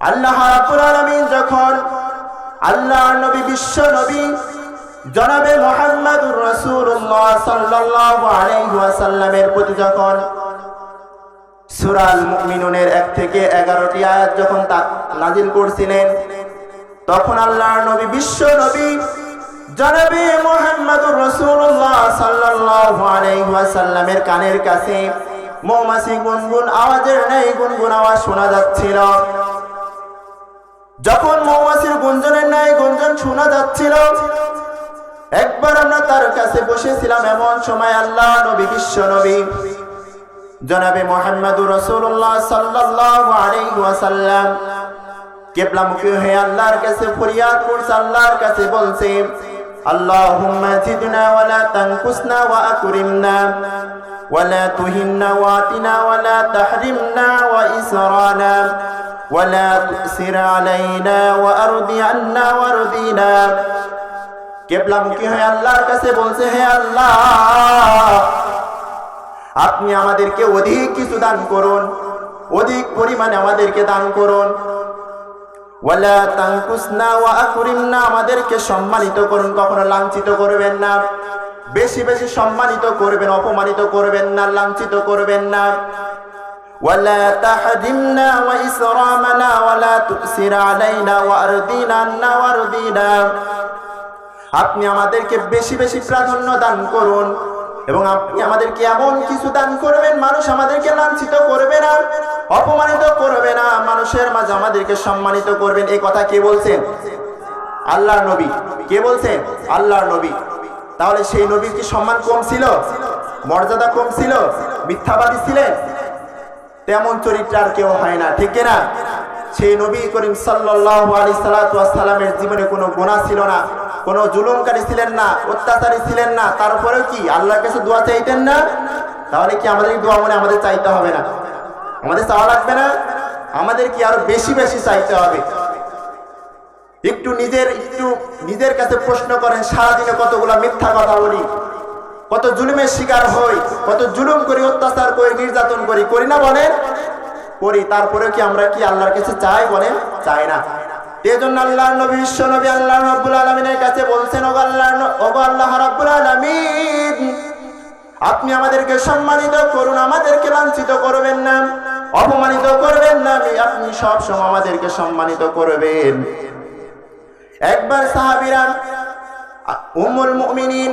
আল্লাহ রাব্বুল যখন আল্লাহ নবী, বিশ্ব নবী, জনাবে মোহাম্মদুর রাসূলুল্লাহ সাল্লাল্লাহু প্রতি যখন সূরাল মুমিনুনের এক থেকে এগারোটি আয়াত যখন তা নাজিল করছিলেন, তখন আল্লাহর নবী, বিশ্ব নবী, জনাবে মোহাম্মদুর রাসূলুল্লাহ সাল্লাল্লাহু কানের কাছে মৌমাছি গুনগুন আওয়াজের নেই গুনগুন আওয়াজ শোনা যাচ্ছিল। যখন মৌমাছির গুঞ্জনের ন্যায় গুঞ্জন শোনা যাচ্ছিল একবার আমরা তার কাছে বসেছিলাম এমন সময় আল্লাহ নবী বিশ্ব নবী জনাবে মোহাম্মদুর রাসূলুল্লাহ সাল্লাল্লাহু আলাইহি ওয়াসাল্লাম কেবলামুখী হয়ে আল্লাহর কাছে ফরিয়াদ করছে আল্লাহর কাছে বলছে আল্লাহুম্মা জিদনা ওয়ালা তানকুসনা ওয়া আকরিমনা ولا تهنا واتنا ولا تحرمنا وإسرانا ولا تؤسر علينا وأرضي عنا وارضينا কেবলামুখী হয়ে আল্লাহর কাছে বলছে হে আল্লাহ আপনি আমাদেরকে অধিক কিছু দান করুন অধিক পরিমাণে আমাদেরকে দান করুন ওয়ালা তানকুসনা ওয়া আকরিমনা আমাদেরকে সম্মানিত করুন কখনো লাঞ্ছিত করবেন না বেশি বেশি সম্মানিত করবেন অপমানিত করবেন না লাঞ্ছিত করবেন না ولا تحرمنا وإسرامنا ولا تؤسر علينا وأرضينا عنا وارضينا আপনি আমাদেরকে বেশি বেশি প্রাধান্য দান করুন এবং আপনি আমাদেরকে এমন কিছু দান করবেন মানুষ আমাদেরকে লাঞ্ছিত করবে না অপমানিত করবে না মানুষের মাঝে আমাদেরকে সম্মানিত করবেন এই কথা কে বলছেন আল্লাহর নবী কে বলছেন আল্লাহর নবী তাহলে সেই নবীর কি সম্মান কম ছিল মর্যাদা কম ছিল মিথ্যাবাদী ছিলেন তেমন চরিত্র আর কেউ হয় না, ঠিক না সেই নবী করিম সাল্লামের জীবনে কোনো গোনা ছিল না, কোনো জুলুমকারী ছিলেন না, অত্যাচারী ছিলেন না, তারপরেও কি আল্লাহর কাছে দোয়া চাইতেন না? তাহলে কি আমাদের দোয়া মনে আমাদের চাইতে হবে না? আমাদের চাওয়া লাগবে না? আমাদের কি আরও বেশি বেশি চাইতে হবে? একটু নিজের একটু নিজের কাছে প্রশ্ন করেন, সারাদিনে কতগুলা মিথ্যা কথা বলি? কত জুলুমের শিকার হই, কত জুলুম করি, অত্যাচার করি, নির্যাতন করি করি না বলেন? করি তারপরে কি আমরা কি আল্লাহর কাছে চাই বলেন? চাই না। এই জন্য আল্লাহর নবী, বিশ্ব নবী আল্লাহ রাব্বুল আলামিনের কাছে বলছেন, ওগো আল্লাহ ওগো আল্লাহ রাব্বুল আলামিন, আপনি আমাদেরকে সম্মানিত করুন, আমাদেরকে লাঞ্ছিত করবেন না, অপমানিত করবেন না আপনি সব সময় আমাদেরকে সম্মানিত করবেন। একবার সাহাবীরা উম্মুল মুমিনিন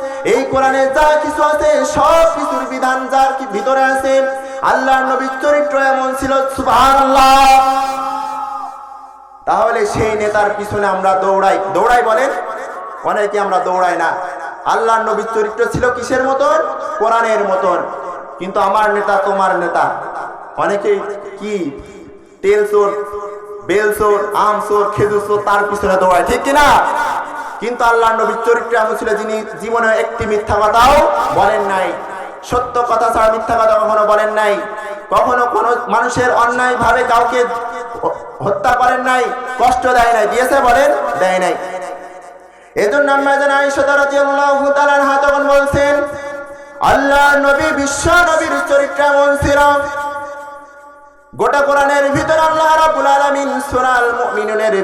এই কোরআনে যা কিছু আছে, সব কিছুর বিধান যার কি ভিতরে আছে আল্লাহ নবীর চরিত্র এমন ছিল, সুবহানাল্লাহ। তাহলে সেই নেতার পিছনে আমরা দৌড়াই। দৌড়াই বলেন অনেকে আমরা দৌড়াই না। আল্লাহ নবীর চরিত্র ছিল কিসের মতন? কোরআনের মতন। কিন্তু আমার নেতা তোমার নেতা। অনেকে কি? তেল চোর, বেল চোর, আম চোর, খেজুর চোর তার পিছনে দৌড়ায়। ঠিক কিনা? কিন্তু আল্লাহ নবীর চরিত্র এমন ছিল যিনি জীবনে একটি মিথ্যা কথাও বলেন নাই। সত্য কথা ছাড়া মিথ্যা কথা কখনো বলেন নাই। কখনো কোনো মানুষের অন্যায় ভাবে কাউকে হত্যা করেন নাই, কষ্ট দেয় নাই, দিয়েছে বলেন দেয় নাই। এজন্য আমরা যেন তখন বলছেন আল্লাহ নবী বিশ্ব নবীর চরিত্র এমন ছিল। গোটা কোরআনের ভিতরে আল্লাহ রাব্বুল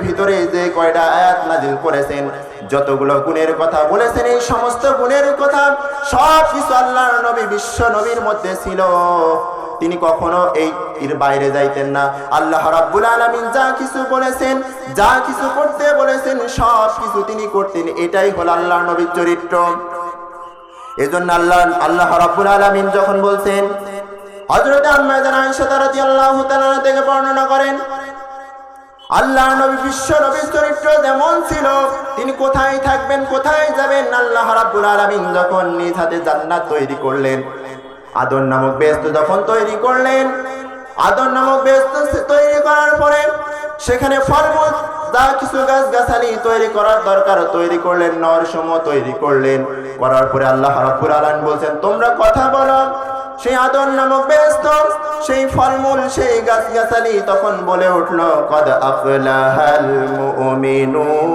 ভিতরে যে কয়টা আয়াত করেছেন যতগুলো গুণের কথা বলেছেন, এই সমস্ত গুণের কথা সব কিছু আল্লাহর নবী, বিশ্ব নবীর মধ্যে ছিল। তিনি কখনো এই এর বাইরে যাইতেন না। আল্লাহ রাব্বুল আলামিন যা কিছু বলেছেন, যা কিছু করতে বলেছেন, সব কিছু তিনি করতেন। এটাই হলো আল্লাহর নবীর চরিত্র। এজন্য আল্লাহ আল্লাহ রাব্বুল আলামিন যখন বলছেন, হযরত আম্মা জান আয়েশা রাদিয়াল্লাহু তাআলা থেকে বর্ণনা করেন আল্লাহ নবী বিশ্ব নবীর চরিত্র যেমন ছিল, তিনি কোথায় থাকবেন, কোথায় যাবেন, আল্লাহ রাব্বুল আলামিন যখন নিজ হাতে জান্নাত তৈরি করলেন আদর নামক বেহেশত যখন তৈরি করলেন আদর নামক বেহেশত তৈরি করার পরে সেখানে ফলমূল যা কিছু গাছ গাছালি তৈরি করার দরকার তৈরি করলেন নর সময় তৈরি করলেন, করার পরে আল্লাহ রাব্বুল আলামিন বলছেন, তোমরা কথা বলো সেই আদর নামক ব্যস্ত, সেই ফলমূল, সেই গাছ গাছালি তখন বলে উঠল, কদ আফলাহাল মুমিনুন?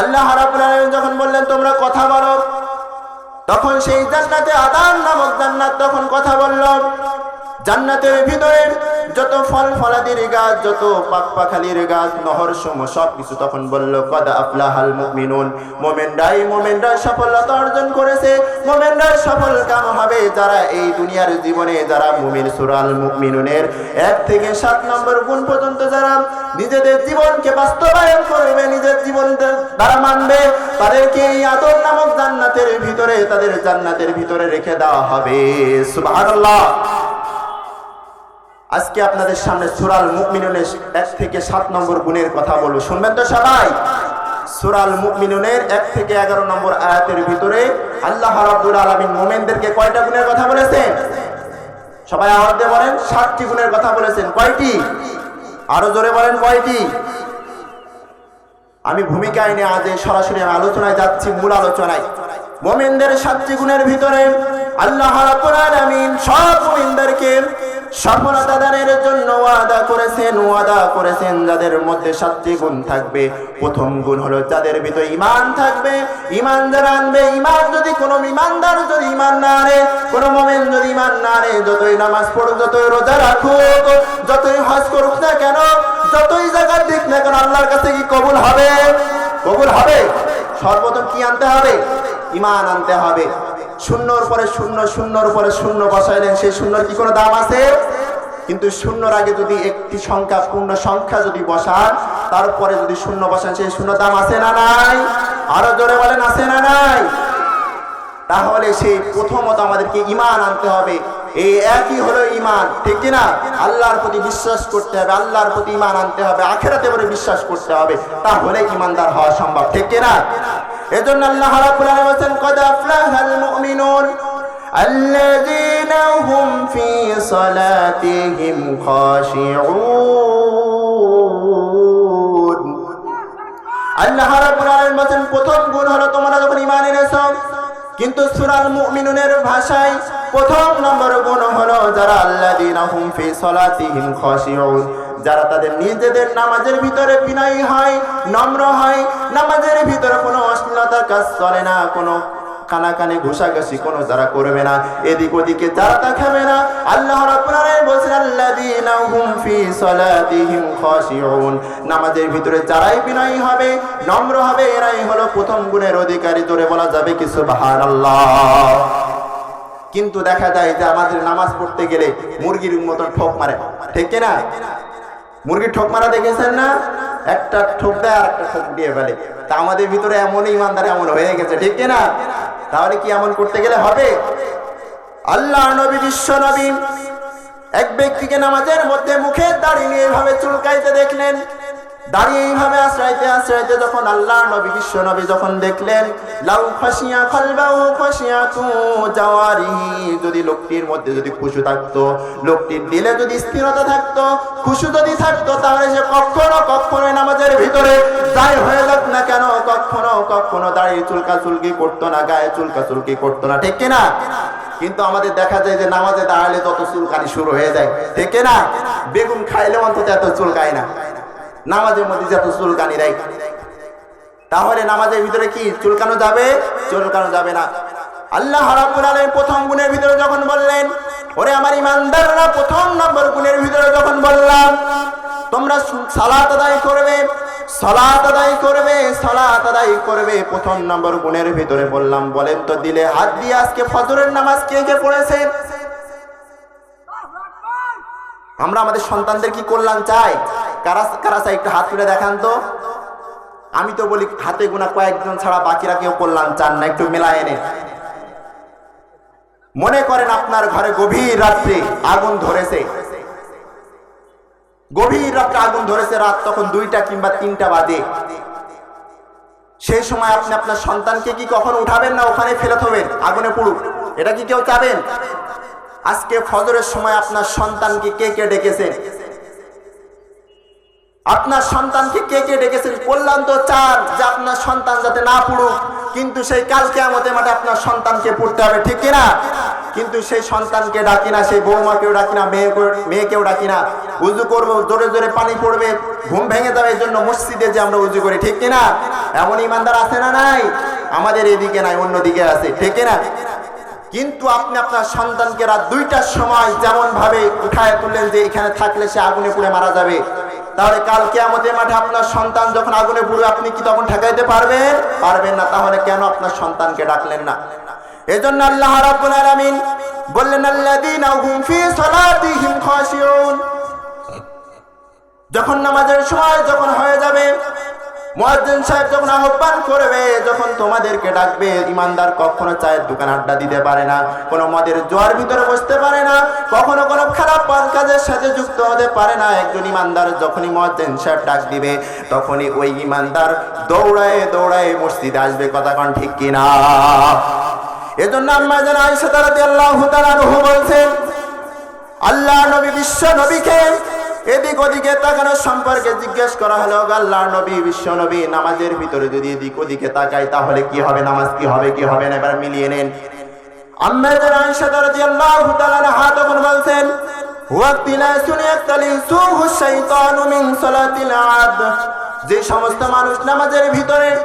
আল্লাহ রাব্বুল আলামিন যখন বললেন, তোমরা কথা বলো, তখন সেই জান্নাতে আদান নামক জান্নাত তখন কথা বলল। জান্নাতের ভিতরে যত ফল ফলাদির গাছ, যত পাক পাখালির গাছ, নহর সম সব কিছু তখন বলল, কদ আফলাহাল মুমিনুন। মোমেনরাই মোমেনরা সফলতা অর্জন করেছে। মোমেনরা সফল কাম হবে যারা এই দুনিয়ার জীবনে, যারা মুমিন সুরাল মুমিনুনের এক থেকে সাত নম্বর গুণ পর্যন্ত যারা নিজেদের জীবনকে বাস্তবায়ন করবে, নিজের জীবন দ্বারা মানবে, তাদেরকে এই আদর নামক জান্নাতের ভিতরে, তাদের জান্নাতের ভিতরে রেখে দেওয়া হবে। সুবহানাল্লাহ। আজকে আপনাদের সামনে সুরাল মুকমিনুনের এক থেকে সাত নম্বর গুণের কথা বলব। শুনবেন তো সবাই? সুরাল মুকমিনুনের এক থেকে এগারো নম্বর আয়াতের ভিতরে আল্লাহ রাব্বুল আলামিন মোমেনদেরকে কয়টা গুণের কথা বলেছেন? সবাই আওয়াজ দিয়ে বলেন, সাতটি গুণের কথা বলেছেন। কয়টি? আরও জোরে বলেন, কয়টি? আমি ভূমিকা নিয়ে আজ সরাসরি আলোচনায় যাচ্ছি, মূল আলোচনায়। মোমেনদের সাতটি গুণের ভিতরে আল্লাহ রাব্বুল আলামিন সব মোমেনদেরকে দানের জন্য ওয়াদা করেছেন ওয়াদা করেছেন যাদের মধ্যে সাতটি গুণ থাকবে। প্রথম গুণ হলো যাদের ভিতরে ইমান থাকবে ইমান যারা আনবে ইমান যদি কোনো ইমানদার যদি ইমান না আনে, কোনো মোমেন যদি ইমান না আনে, যতই নামাজ পড়ুক, যতই রোজা রাখুক, যতই হজ করুক না কেন, যতই জায়গার দিক না কেন, আল্লাহর কাছে কি কবুল হবে? কবুল হবে। সর্বপ্রথম কি আনতে হবে? ইমান আনতে হবে। শূন্যর পরে শূন্য, শূন্যর পরে শূন্য বসাইলেন সেই শূন্যর কি কোনো দাম আছে? কিন্তু শূন্যর আগে যদি একটি সংখ্যা, পূর্ণ সংখ্যা যদি বসান, তারপরে যদি শূন্য বসান, সেই শূন্য দাম আছে না নাই? আরও জোরে বলেন, আছে না নাই? তাহলে সেই প্রথমত আমাদেরকে ইমান আনতে হবে। এই একই হলো ইমান ঠিক কিনা? আল্লাহর প্রতি বিশ্বাস করতে হবে, আল্লাহর প্রতি ইমান আনতে হবে, আখেরাতে বলে বিশ্বাস করতে হবে। তাহলে ইমানদার হওয়া সম্ভব, ঠিক কিনা? এজন্য আল্লাহ রাব্বুল আলামিন বলেন কদ আফলাহাল মুমিনুন الذين هم في صلاتهم خاشعون আল্লাহ রাব্বুল আলামিন বলেন প্রথম গুণ হলো তোমরা যখন ঈমান এনেছো কিন্তু সূরাল মুমিনুনের ভাষায় প্রথম নম্বর গুণ হলো যারা আল্লাযীনা হুম ফি সালাতিহিম খাশিউন যারা তাদের নিজেদের নামাজের ভিতরে বিনয়ী হয়, নম্র হয়, নামাজের ভিতরে কোনো অশ্লীলতার কাজ চলে না, কোনো যারা করবে না। এদিক ওদিকে যারা তা খাবে না, আল্লাহ খাশিউন। নামাজের ভিতরে যারাই বিনয়ী হবে, নম্র হবে, এরাই হলো প্রথম গুণের অধিকারী। জোরে বলা যাবে কি সুবহানাল্লাহ? কিন্তু দেখা যায় যে আমাদের নামাজ পড়তে গেলে মুরগির মতন ঠোক মারে। ঠিক না মুরগির ঠোক মারা দেখেছেন না? একটা ঠোক দেয় আর একটা ঠোক দিয়ে ফেলে। তা আমাদের ভিতরে এমন ইমানদার, এমন হয়ে গেছে, ঠিক না তাহলে কি এমন করতে গেলে হবে? আল্লাহ নবী, বিশ্ব নবী, এক ব্যক্তিকে নামাজের মধ্যে মুখে দাঁড়িয়ে এভাবে চুলকাইতে দেখলেন। দাঁড়িয়ে এইভাবে আশ্রাইতে যখন আল্লাহ নবী, বিশ্ব নবী যখন দেখলেন, লাউ ফাসিয়া খালবাউ ফাসিয়া তু যদি লোকটির মধ্যে যদি খুশু থাকতো, লোকটির দিলে যদি স্থিরতা থাকতো, খুশু যদি থাকতো, তাহলে সে কখনো কখনো নামাজের ভিতরে যাই হয়ে যাক না কেন? কখনো কখনো দাঁড়িয়ে চুলকা চুলকি করতো না, গায়ে চুলকা চুলকি করতো না, ঠিক কিনা? কিন্তু আমাদের দেখা যায় যে নামাজে দাঁড়ালে তত চুলকানি শুরু হয়ে যায়, ঠিক না বেগুন খাইলে অন্তত এত চুলকায় না। নামাজের মধ্যে যত চুলকানি দেয়। তাহলে নামাজের ভিতরে কি চুলকানো যাবে? চুলকানো যাবে না। আল্লাহ রাব্বুল আলামিন প্রথম গুণের ভিতরে যখন বললেন ওরে আমার ইমানদাররা প্রথম নম্বর গুণের ভিতরে যখন বললাম তোমরা সালাত আদায় করবে সালাত আদায় করবে সালাত আদায় করবে। প্রথম নম্বর গুণের ভিতরে বললাম বলেন তো দিলে হাত দিয়ে আজকে ফজরের নামাজ কে কে পড়েছেন আমরা আমাদের সন্তানদের কি কল্যাণ চাই? কারা কারা একটু হাত তুলে দেখান তো। আমি তো বলি, হাতে গোনা কয়েকজন ছাড়া বাকিরা কেউ কল্যাণ চান না, একটু মেলায় এনে। মনে করেন আপনার ঘরে গভীর রাত্রে আগুন ধরেছে। গভীর রাত্রে আগুন ধরেছে রাত তখন দুইটা কিংবা তিনটা বাজে। সেই সময় আপনি আপনার সন্তানকে কি কখন উঠাবেন না ওখানে ফেলে থবেন? আগুনে পুড়ুক। এটা কি কেউ চাবেন? আজকে ফজরের সময় আপনার সন্তানকে কে কে ডেকেছেন? আপনার সন্তানকে কে কে ডেকেছেন? কল্যাণ তো চান যে আপনার সন্তান যাতে না পড়ুক, কিন্তু সেই কাল কেয়ামতের মাঠে আপনার সন্তানকে পড়তে হবে, ঠিক কিনা? কিন্তু সেই সন্তানকে ডাকি না, সেই বৌমাকেও ডাকি না মেয়ে মেয়েকেও ডাকি না। উজু করব, জোরে জোরে পানি পড়বে, ঘুম ভেঙে যাবে এই জন্য মসজিদে যে আমরা উজু করি, ঠিক কিনা? এমন ইমানদার আছে না নাই? আমাদের এদিকে নাই, অন্যদিকে আছে, ঠিক কিনা? কিন্তু আপনি আপনার সন্তানকে রাত দুইটার সময় যেমন ভাবে উঠায় তুললেন যে এখানে থাকলে সে আগুনে পুড়ে মারা যাবে তাহলে কাল আমাদের মাঠে আপনার সন্তান যখন আগুনে পুড়বে, আপনি কি তখন ঠেকাইতে পারবেন? পারবেন না। তাহলে কেন আপনার সন্তানকে ডাকলেন না? এজন্য আল্লাহ রাব্বুল আলামিন বললেন, আল্লাযীনা হুম ফি যখন নামাজের সময় যখন হয়ে যাবে মুয়াজ্জিন সাহেব যখন আহ্বান করবে, যখন তোমাদেরকে ডাকবে, ইমানদার কখনো চায়ের দোকান আড্ডা দিতে পারে না, কোনো মদের জোয়ার ভিতরে বসতে পারে না, কখনো কোনো খারাপ কাজের সাথে যুক্ত হতে পারে না। একজন ইমানদার যখনই মুয়াজ্জিন সাহেব ডাক দিবে, তখনই ওই ইমানদার দৌড়ায় দৌড়ায় মসজিদে আসবে। কথা কোন ঠিক কিনা এজন্য আম্মা জান আয়েশা রাদিয়াল্লাহু তাআলা বলছেন, আল্লাহ নবী বিশ্ব নবীকে এদিক ওদিকে তাকানোর সম্পর্কে জিজ্ঞেস করা হলো আল্লাহ নবী, বিশ্ব নবী, নামাজের ভিতরে যদি এদিক ওদিকে তাকাই তাহলে কি হবে? নামাজ কি হবে কি হবে না? এবার মিলিয়ে নেন। যে সমস্ত মানুষ নামাজের ভিতরে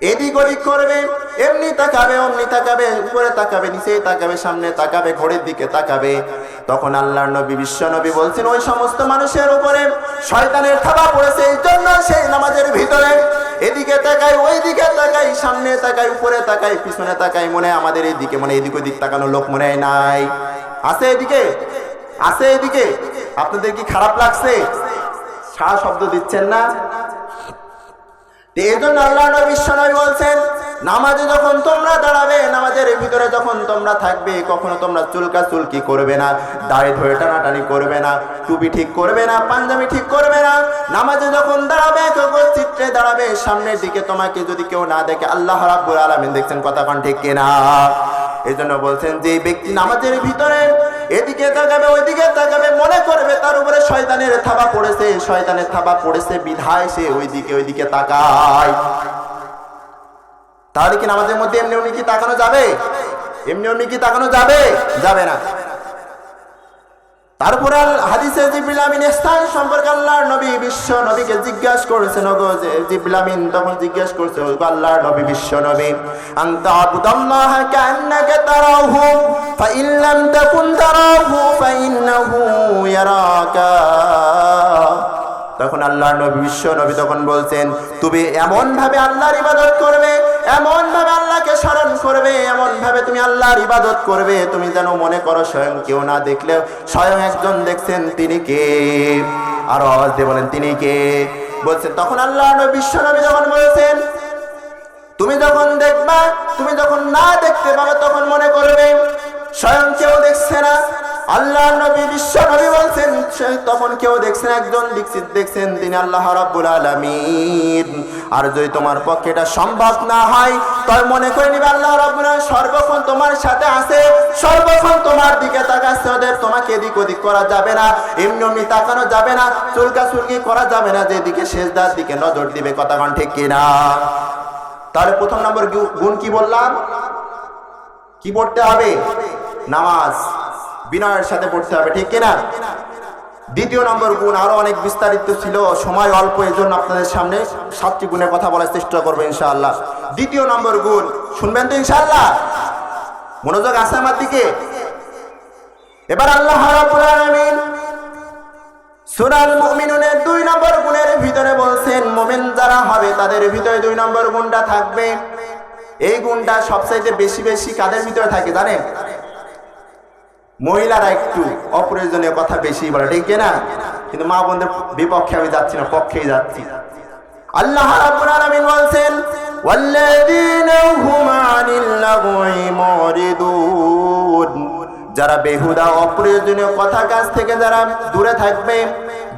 এদিক ওদিক করবে, এমনি তাকাবে, অমনি তাকাবে, উপরে তাকাবে, নিচে তাকাবে, সামনে তাকাবে, ঘড়ির দিকে তাকাবে। তখন আল্লাহ নবী, বিশ্ব নবী বলছেন, ওই সমস্ত মানুষের উপরে শয়তানের থাবা পড়েছে, এই জন্য সেই নামাজের ভিতরে এদিকে তাকাই ওই দিকে তাকাই সামনে তাকাই উপরে তাকাই পিছনে তাকাই মনে আমাদের এইদিকে মনে এদিক ওদিক তাকানো লোক মনে হয় নাই। আছে এদিকে? আছে এদিকে? আপনাদের কি খারাপ লাগছে? সারা শব্দ দিচ্ছেন না? এই জন্য আল্লাহ নবী বিশ্বনবী বলছেন নামাজে যখন তোমরা দাঁড়াবে, নামাজের ভিতরে যখন তোমরা থাকবে, কখনো তোমরা চুলকা চুলকি করবে না, দাড়ি ধরে টানাটানি করবে না, টুপি ঠিক করবে না, পাঞ্জাবি ঠিক করবে না। নামাজে যখন দাঁড়াবে চিত্রে দাঁড়াবে, সামনের দিকে তোমাকে যদি কেউ না দেখে, আল্লাহ রাব্বুল আলামিন দেখছেন কথা কন ঠিক কিনা? এই জন্য বলছেন যে ব্যক্তি নামাজের ভিতরে এদিকে তাকাবে, ওইদিকে তাকাবে, মনে করবে তার উপরে শয়তানের থাবা পড়েছে, শয়তানের থাবা পড়েছে, বিধায় সে ওইদিকে ওইদিকে তাকায়। তাহলে কি নামাজের মধ্যে এমনি এমনি কি তাকানো যাবে? এমনি এমনি কি তাকানো যাবে? যাবে না। তারপর হাদিসে জিবরিল আমিন স্থান সম্পর্কে আল্লাহর নবী বিশ্ব নবীকে জিজ্ঞাসা করেছেন, ওগো জিবরিল তখন জিজ্ঞাসা করছে, ওগো, আল্লাহর নবী বিশ্ব নবী, আনতা আবুদাল্লাহ কান্নাকা তারাহু ফাইন লাম তাকুন তারাহু ফাইন্নাহু ইয়ারাকা। তখন আল্লাহর নবী বিশ্ব নবী তখন বলছেন, তুমি এমন ভাবে আল্লাহর ইবাদত করবে করবে এমন ভাবে তুমি আল্লাহর ইবাদত করবে, তুমি যেন মনে করো স্বয়ং কেউ না দেখলেও, স্বয়ং একজন দেখছেন তিনি কে? আর আওয়াজ দিয়ে বলেন, তিনি কে? বলছেন তখন আল্লাহ বিশ্ব নবী যখন বলেছেন, তুমি যখন দেখবা, তুমি যখন না দেখতে পাবে, তখন মনে করবে, স্বয়ং কেউ দেখছে না। আল্লাহ নবী, বিশ্ব নবী বলছেন তখন কেউ দেখছেন, একজন দীক্ষিত দেখছেন তিনি আল্লাহ রাব্বুল আলামিন। আর যদি তোমার পক্ষে এটা সম্ভব না হয়, তবে মনে করে নিবে আল্লাহ রাব্বুল সর্বক্ষণ তোমার সাথে আছে, সর্বক্ষণ তোমার দিকে তাকাচ্ছে, ওদের তোমাকে এদিক ওদিক করা যাবে না, এমনি এমনি তাকানো যাবে না, চুলকা চুলকি করা যাবে না, যেদিকে শেষদার দিকে নজর দিবে কথাক্ষণ ঠিক কিনা? তাহলে প্রথম নম্বর গুণ কি বললাম? কি পড়তে হবে? নামাজ। বিনয়ের সাথে পড়তে হবে, ঠিক কিনা? দ্বিতীয় নম্বর গুণ আরও অনেক বিস্তারিত ছিল, সময় অল্প এই জন্য আপনাদের সামনে সাতটি গুণের কথা বলার চেষ্টা করব ইনশাআল্লাহ। দ্বিতীয় নম্বর গুণ, শুনবেন তো ইনশাআল্লাহ? মনোযোগ আছে আমার দিকে? এবার আল্লাহ রাব্বুল আলামিন সুরাল মুমিনুনের দুই নম্বর গুণের ভিতরে বলছেন, মুমিন যারা হবে তাদের ভিতরে দুই নম্বর গুণটা থাকবে। এই গুণটা সবচাইতে বেশি বেশি কাদের ভিতরে থাকে জানেন? মহিলারা একটু অপ্রয়োজনীয় কথা বেশি বলে, ঠিক না কিন্তু মা বোনদের বিপক্ষে আমি যাচ্ছি না, পক্ষেই যাচ্ছি। আল্লাহ বলছেন যারা বেহুদা, অপ্রয়োজনীয় কথা কাজ থেকে যারা দূরে থাকবে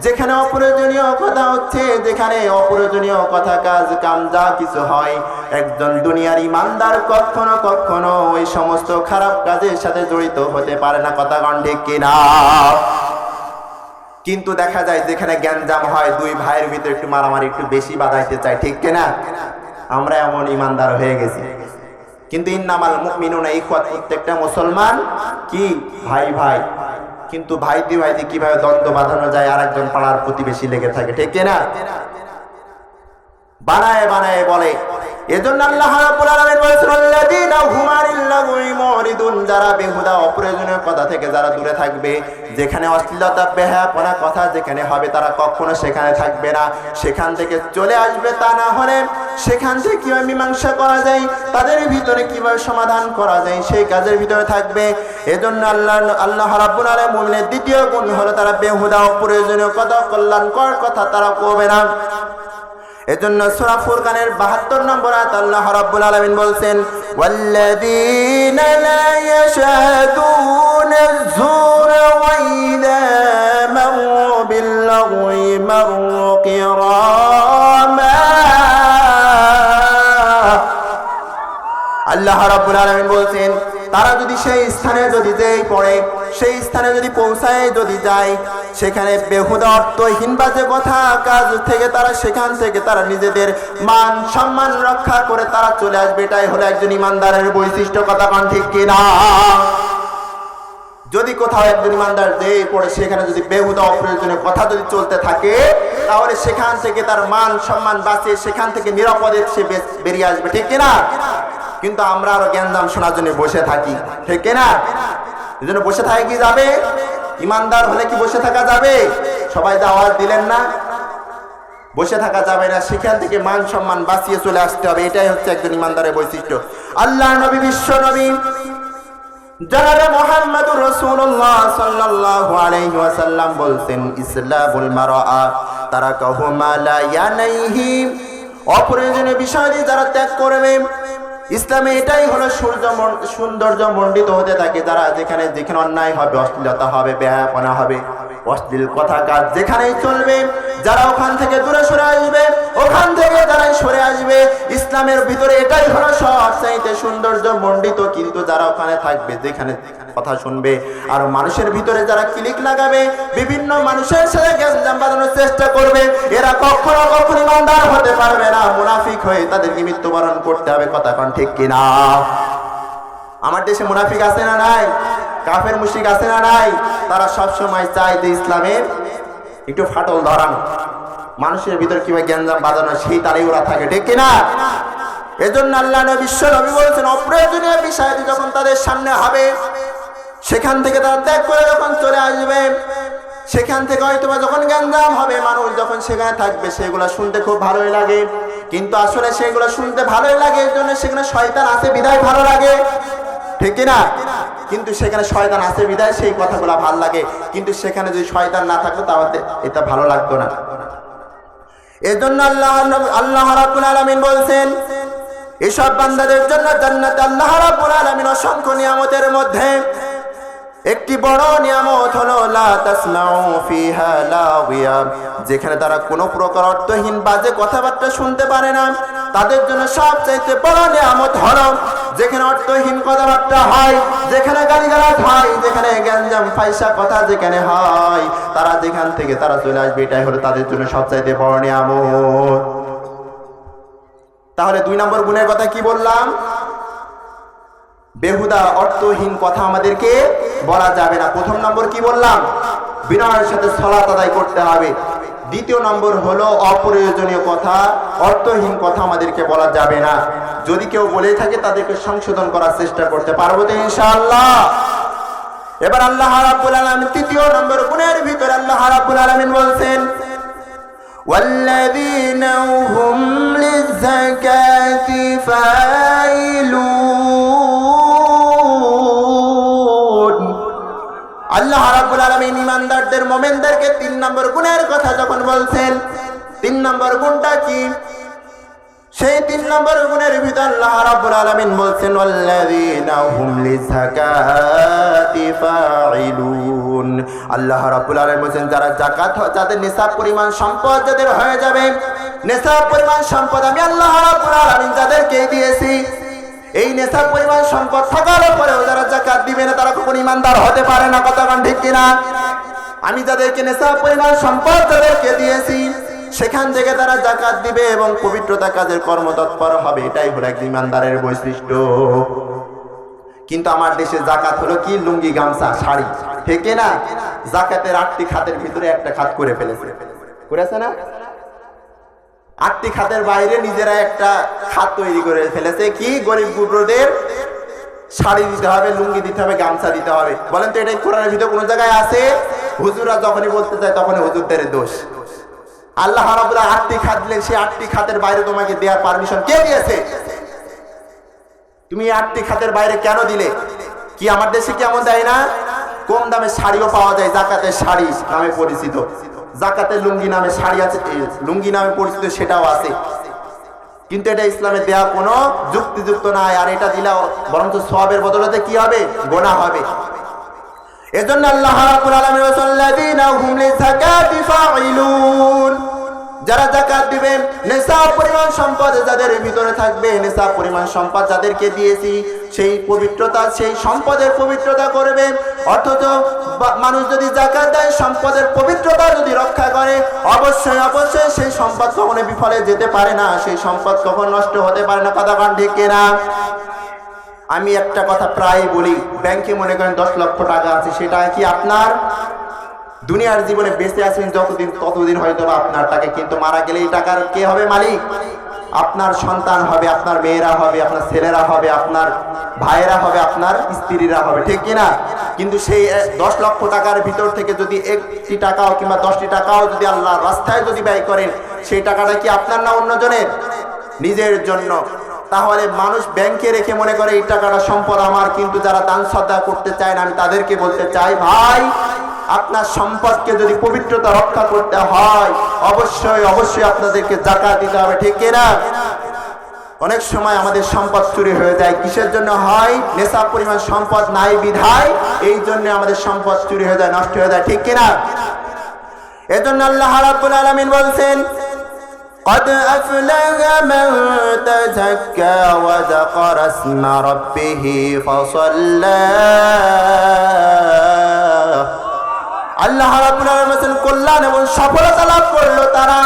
যেখানে অপ্রয়োজনীয় কথা হচ্ছে, যেখানে অপ্রয়োজনীয় কথা, কাজ, কাম, যা কিছু হয়, একজন দুনিয়ার ইমানদার কখনো কখনো ওই সমস্ত খারাপ কাজের সাথে জড়িত হতে পারে না, কথা ঠিক কিনা? কিন্তু দেখা যায় যেখানে জ্ঞানজাম হয়, দুই ভাইয়ের ভিতরে একটু মারামারি, একটু বেশি বাধাইতে চায়, ঠিক কিনা? আমরা এমন ইমানদার হয়ে গেছি। কিন্তু ইন্নামাল মুমিনুনা ইখওয়াত, প্রত্যেকটা মুসলমান কি? ভাই ভাই। কিন্তু ভাইতে ভাইতে কীভাবে দ্বন্দ্ব বাঁধানো যায় আর একজন পাড়ার প্রতিবেশী লেগে থাকে, ঠিক না বানায় বানায় বলে সেখানে থেকে কীভাবে মীমাংসা করা যায়, তাদের ভিতরে কীভাবে সমাধান করা যায়, সেই কাজের ভিতরে থাকবে। এজন্য আল্লাহ আল্লাহ রাব্বুল আলামিন দ্বিতীয় গুণ হলো তারা বেহুদা, অপ্রয়োজনীয় কথা, কল্যাণকর কথা তারা কবে না। এজন্য সূরা ফুরকানের 72 নম্বর আয়াত আল্লাহ রাব্বুল আলামিন বলছেন, ওয়াল্লাযীনা লা ইয়াশহাদুনা আয-যুরা ওয়া ইযা মারু বিল-লাগwi মারু কিরামা। আল্লাহ রাব্বুল আলামিন বলছেন তারা যদি সেই স্থানে যদি যেই পড়ে, সেই স্থানে যদি পৌঁছায়, যদি যায়, সেখানে বেহুদা অর্থহীন বাজে কথা। কাজ থেকে তারা সেখান থেকে তারা নিজেদের মান সম্মান রক্ষা করে তারা চলে আসবে। এটাই হলো একজন ইমানদারের বৈশিষ্ট্য, কথা কান ঠিক কিনা? যদি কোথাও একজন ইমানদার যে পড়ে, সেখানে যদি বেহুদা অপ্রয়োজনীয় কথা যদি চলতে থাকে, তাহলে সেখান থেকে তার মান সম্মান বাঁচিয়ে সেখান থেকে নিরাপদে সে বেরিয়ে আসবে। ঠিক কিনা? কিন্তু আমরা আরও জ্ঞান জ্ঞানদাম শোনার জন্য বসে থাকি। ঠিক কিনা? এই জন্য বসে থাকে কি যাবে? ইমানদার হলে কি বসে থাকা যাবে? সবাই দাওয়াত দিলেন না। বসে থাকা যাবে না। সেখান থেকে মান সম্মান বাঁচিয়ে চলে আসতে হবে। এটাই হচ্ছে একজন ইমানদারের বৈশিষ্ট্য। আল্লাহ নবী, বিশ্ব নবী অপ্রয়োজনীয় বিষয় যারা ত্যাগ করবে ইসলামে এটাই হলো সূর্য সৌন্দর্য মণ্ডিত হতে থাকে। যারা যেখানে যেখানে অন্যায় হবে, অশ্লীলতা হবে বেহায়াপনা হবে, অশ্লীল কথা কাজ যেখানেই চলবে, যারা ওখান থেকে দূরে সরে আসবে, ওখান থেকে যারা সরে আসবে, ইসলামের ভিতরে এটাই হলো সবচাইতে সৌন্দর্য মণ্ডিত। কিন্তু যারা ওখানে থাকবে, যেখানে কথা শুনবে, আর মানুষের ভিতরে যারা ক্লিক লাগাবে, বিভিন্ন মানুষের সাথে গ্যাঞ্জাম বাঁধানোর চেষ্টা করবে, এরা কখনো কখনো ইমানদার হতে পারবে না, মুনাফিক হয়ে তাদেরকে মৃত্যুবরণ করতে হবে, কথা ঠিক কিনা? আমার দেশে মুনাফিক আছে না নাই? কাফের মুশিক আছে না নাই? তারা সব সময় চায় যে ইসলামের একটু ফাটল ধরানো। মানুষের ভিতর কীভাবে জ্ঞানজাম বাঁধানো সেই তারাই ওরা থাকে, ঠিক কিনা? এজন্য আল্লাহ বিশ্ব নবী বলেছেন, অপ্রয়োজনীয় বিষয়টি যখন তাদের সামনে হবে, সেখান থেকে তারা ত্যাগ করে যখন চলে আসবে সেখান থেকে হয়তো বা যখন জ্ঞানজাম হবে মানুষ যখন সেখানে থাকবে, সেগুলো শুনতে খুব ভালোই লাগে। কিন্তু আসলে সেগুলো শুনতে ভালোই লাগে এর জন্য সেখানে শয়তান আছে, বিদায় ভালো লাগে। ঠিক না কিন্তু সেখানে শয়তান আছে, বিদায়, সেই কথাগুলো ভালো লাগে। কিন্তু সেখানে যদি শয়তান না থাকতো, তাহলে এটা ভালো লাগতো না। এজন্য আল্লাহ আল্লাহ রাব্বুল আলামিন বলছেন, এসব বান্দাদের জন্য জান্নাত আল্লাহ রাব্বুল আলামিন অসংখ্য নিয়ামতের মধ্যে একটি বড় নিয়ামত হলো যেখানে তারা কোনো প্রকার অর্থহীন বাজে কথাবার্তা শুনতে পারে না। তাদের জন্য সবচাইতে বড় নিয়ামত হলো, যেখানে অর্থহীন কথাবার্তা হয়, যেখানে গালিগালাজ হয়, যেখানে গ্যাঞ্জাম ফাইসা কথা যেখানে হয়, তারা যেখান থেকে তারা চলে আসবে, এটাই হলো তাদের জন্য সবচাইতে বড় নিয়ামত। তাহলে দুই নম্বর গুণের কথা কি বললাম? বেহুদা অর্থহীন কথা আমাদেরকে বলা যাবে না প্রথম নম্বর কি বললাম বিনয়ের সাথে সলাত আদায় করতে হবে দ্বিতীয় নম্বর হলো অপ্রয়োজনীয় কথা অর্থহীন কথা আমাদেরকে বলা যাবে না যদি কেউ বলে থাকে তাদেরকে সংশোধন করার চেষ্টা করতে পারবো তো ইনশাআল্লাহ এবার আল্লাহ রাব্বুল আলামিন তৃতীয় নম্বর গুণের ভিতরে আল্লাহ রাব্বুল আলামিন বলছেন والذين هم للزكاة فاعلون রাব্বুল আলামিন ইমানদারদের, মোমেনদেরকে তিন নম্বর গুণের কথা যখন বলছেন, তিন নম্বর গুণটা কি? সেই তিন নম্বর গুণের ভিতর আল্লাহ রাব্বুল আলামিন বলছেন, ওয়াল্লাযীনা হুম লিযাকাতি ফাইলুন আল্লাহ রাব্বুল আলামিন বলছেন, যারা যাকাত যাদের নিসাব পরিমাণ সম্পদ যাদের হয়ে যাবে, নিসাব পরিমাণ সম্পদ আমি আল্লাহ রাব্বুল আলামিন যাদেরকে দিয়েছি। এই নেশার পরিমাণ সম্পদ থাকার পরেও যারা জাকাত দিবে না, তারা কখনো ইমানদার হতে পারে না, কথা ঠিক কিনা? আমি যাদেরকে নেশা পরিমাণ সম্পদ তাদেরকে দিয়েছি, সেখান থেকে তারা জাকাত দিবে এবং পবিত্রতা কাজের কর্মতৎপর হবে, এটাই হলো এক ইমানদারের বৈশিষ্ট্য। কিন্তু আমার দেশে জাকাত হলো কি? লুঙ্গি, গামছা, শাড়ি, ঠিক না জাকাতের আটটি খাতের ভিতরে একটা খাত করে ফেলেছে। করেছে না? আটটি খাতের বাইরে নিজেরা একটা খাত তৈরি করে ফেলেছে। কি? গরিব গুবরদের শাড়ি দিতে হবে, লুঙ্গি দিতে হবে, গামছা দিতে হবে। বলেন তো এটাই কোরআনের ভিতরে কোনো জায়গায় আছে? হুজুরা যখনই বলতে চায় তখনই হুজুরদের দোষ। আল্লাহ রাবুল্লাহ আটটি খাত দিলেন, সেই আটটি খাতের বাইরে তোমাকে দেওয়ার পারমিশন কে দিয়েছে? তুমি আটটি খাতের বাইরে কেন দিলে? কি আমার দেশে কেমন দেয় না? কম দামে শাড়িও পাওয়া যায়, জাকাতের শাড়ি নামে পরিচিত। জাকাতের লুঙ্গি নামে শাড়ি আছে লুঙ্গি নামে পরিচিত সেটাও আছে। কিন্তু এটা ইসলামে দেয়া কোনো যুক্তিযুক্ত নাই, আর এটা দিলা বরঞ্চ সবের বদলতে কি হবে? গোনা হবে। এজন্য আল্লাহ রাব্বুল আলামিন হুম লিযাকাতি ফাইলুন যারা জাকাত দিবেন নেশাব পরিমাণ সম্পদ যাদের ভিতরে থাকবে নেশাব পরিমাণ সম্পদ যাদেরকে দিয়েছি, সেই পবিত্রতা, সেই সম্পদের পবিত্রতা করবে। অথচ মানুষ যদি জাকাত দেয়, সম্পদের পবিত্রতা যদি রক্ষা করে, অবশ্যই অবশ্যই সেই সম্পদ কখনো বিফলে যেতে পারে না। সেই সম্পদ কখন নষ্ট হতে পারে না, কথা কান ঠিক কিনা? আমি একটা কথা প্রায় বলি, ব্যাংকে মনে করেন দশ লক্ষ টাকা আছে, সেটা কি আপনার? দুনিয়ার জীবনে বেঁচে আছেন যতদিন, ততদিন হয়তো বা আপনার টাকা কিন্তু মারা গেলে এই টাকার কে হবে মালিক? আপনার সন্তান হবে, আপনার মেয়েরা হবে, আপনার ছেলেরা হবে, আপনার ভাইয়েরা হবে, আপনার স্ত্রীরা হবে, ঠিক কিনা কিন্তু সেই দশ লক্ষ টাকার ভিতর থেকে যদি একটি টাকাও কিংবা দশটি টাকাও যদি আল্লাহ রাস্তায় যদি ব্যয় করেন, সেই টাকাটা কি আপনার না অন্যজনের? নিজের জন্য। তাহলে মানুষ ব্যাংকে রেখে মনে করে, এই টাকাটা সম্পদ আমার, কিন্তু যারা দান শ্রদ্ধা করতে চায় না, আমি তাদেরকে বলতে চাই, ভাই আপনার সম্পদকে যদি পবিত্রতা রক্ষা করতে হয় অবশ্যই অবশ্যই আপনাদেরকে জাকাত দিতে হবে ঠিক কিনা অনেক সময় আমাদের সম্পদ চুরি হয়ে যায় কিসের জন্য হয় নেশা পরিমাণ সম্পদ নাই বিধায় এই জন্য আমাদের সম্পদ চুরি হয়ে যায় নষ্ট হয়ে যায় ঠিক কিনা এজন্য আল্লাহ রাব্বুল আলামিন বলছেন قد أفلح من تزكى وذكر اسم ربه فصلى আল্লাহ বলেছেন, কল্যাণ এবং সফলতা লাভ করল তারা।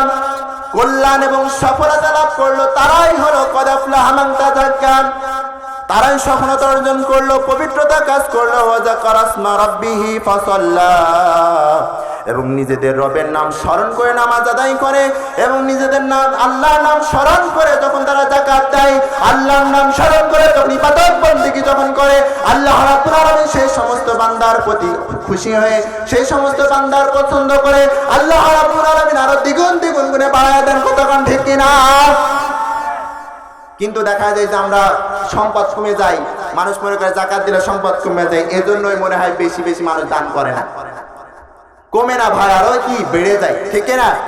কল্যাণ এবং সফলতা লাভ করল তারাই হলো কদাফলা হামাংতা ধাক্কান তারাই সফলতা অর্জন করল, পবিত্রতা কাজ করল ওয়াজা করাসমা রব্বিহি ফাসাল্লা। এবং নিজেদের রবের নাম স্মরণ করে নামাজ আদায় করে এবং নিজেদের নাম আল্লাহর নাম স্মরণ করে যখন তারা জাকাত দেয়, আল্লাহর নাম স্মরণ করে তখন ইবাদত বন্দেগী যখন করে, আল্লাহ রাব্বুল সেই সমস্ত বান্দার প্রতি খুশি হয়ে, সেই সমস্ত বান্দার পছন্দ করে আল্লাহ রাব্বুল আলামিন আরও দ্বিগুণ দ্বিগুণ গুণে বাড়ায় দেন কতক্ষণ ঠিক কিনা? কিন্তু দেখা যায় যে আমরা সম্পদ কমে যাই, মানুষ মনে করে জাকাত দিলে সম্পদ কমে যায়, এজন্যই মনে হয় বেশি বেশি মানুষ দান করে না। কমে না ভাড়া আরও কি বেড়ে যায়? ঠিক না?